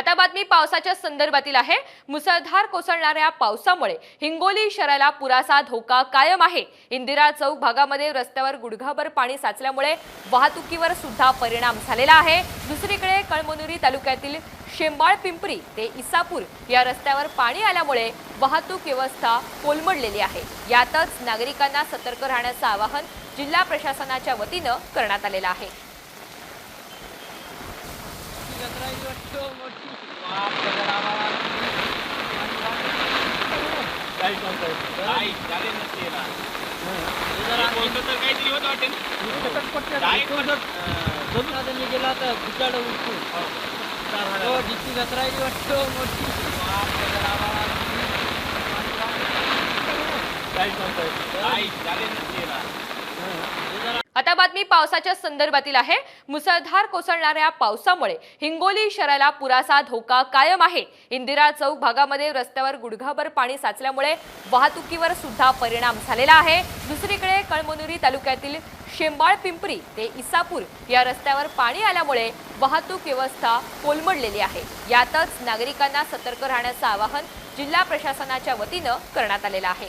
आता बातमी पावसाच्या संदर्भातील आहे. मुसळधार कोसळणाऱ्या पावसामुळे हिंगोली शहराला पुराचा धोका कायम आहे. इंदिरा चौक भागामध्ये रस्त्यावर गुडघाभर पाणी साचल्यामुळे वाहतुकीवर सुद्धा परिणाम झालेला आहे. दुसरीकडे कळमनुरी तालुक्यातील शेंबाळ पिंपरी ते इसापूर या रस्त्यावर पाणी आल्यामुळे वाहतूक व्यवस्था कोलमडलेली आहे. यातच नागरिकांना सतर्क राहण्याचं आवाहन जिल्हा प्रशासनाच्या वतीनं करण्यात आलेलं आहे. काही झाले नसते ना. बोलतो तर काहीतरी होत वाटेल. Direct पण- जमीन आता मी गेला आता बिचाड उठतो हो. डिस्ट्रिक्ट कचरायची वाटतो मोठी. काही झाले नसते ना. आता बातमी पावसाच्या संदर्भातील आहे. मुसळधार कोसळणाऱ्या पावसामुळे हिंगोली शहराला पुराचा धोका कायम आहे. इंदिरा चौक भागामध्ये रस्त्यावर गुडघाभर पाणी साचल्यामुळे वाहतुकीवर सुद्धा परिणाम झालेला आहे. दुसरीकडे कळमनुरी तालुक्यातील शेंबाळ पिंपरी ते इसापूर या रस्त्यावर पाणी आल्यामुळे वाहतूक व्यवस्था कोलमडलेली आहे. यातच नागरिकांना सतर्क राहण्याचं आवाहन जिल्हा प्रशासनाच्या वतीनं करण्यात आलेलं आहे.